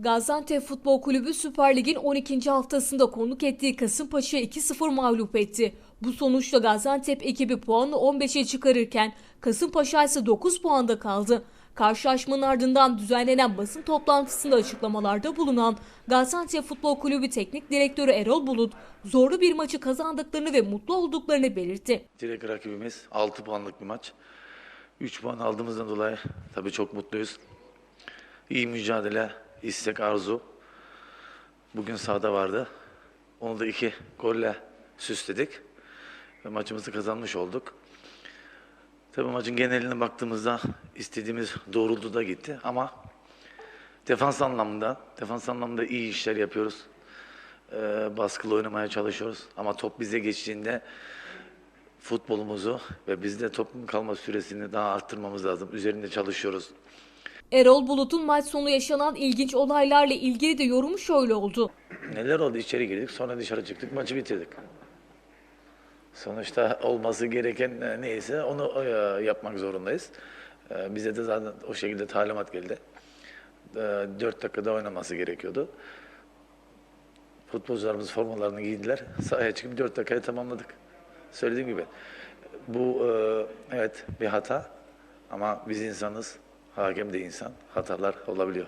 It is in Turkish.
Gaziantep Futbol Kulübü Süper Lig'in 12. haftasında konuk ettiği Kasımpaşa 2-0 mağlup etti. Bu sonuçla Gaziantep ekibi puanı 15'e çıkarırken Kasımpaşa ise 9 puanda kaldı. Karşılaşmanın ardından düzenlenen basın toplantısında açıklamalarda bulunan Gaziantep Futbol Kulübü Teknik Direktörü Erol Bulut zorlu bir maçı kazandıklarını ve mutlu olduklarını belirtti. Direkt rakibimiz 6 puanlık bir maç. 3 puan aldığımızdan dolayı tabii çok mutluyuz. İyi mücadele, istek, arzu. Bugün sahada vardı. Onu da iki golle süsledik. Ve maçımızı kazanmış olduk. Tabii maçın geneline baktığımızda istediğimiz doğrultuda gitti ama defans anlamında, defans anlamında iyi işler yapıyoruz. Ee, baskılı oynamaya çalışıyoruz. Ama top bize geçtiğinde futbolumuzu ve bizde topun kalma süresini daha arttırmamız lazım. Üzerinde çalışıyoruz. Erol Bulut'un maç sonu yaşanan ilginç olaylarla ilgili de yorumu şöyle oldu. Neler oldu? İçeri girdik, sonra dışarı çıktık, maçı bitirdik. Sonuçta olması gereken e, neyse onu e, yapmak zorundayız. E, Bize de zaten o şekilde talimat geldi. 4 dakikada oynaması gerekiyordu. Futbolcularımız formalarını giydiler. Sahaya çıkıp 4 dakikaya tamamladık. Söylediğim gibi bu evet bir hata ama biz insanız. Hakem de insan. Hatalar olabiliyor.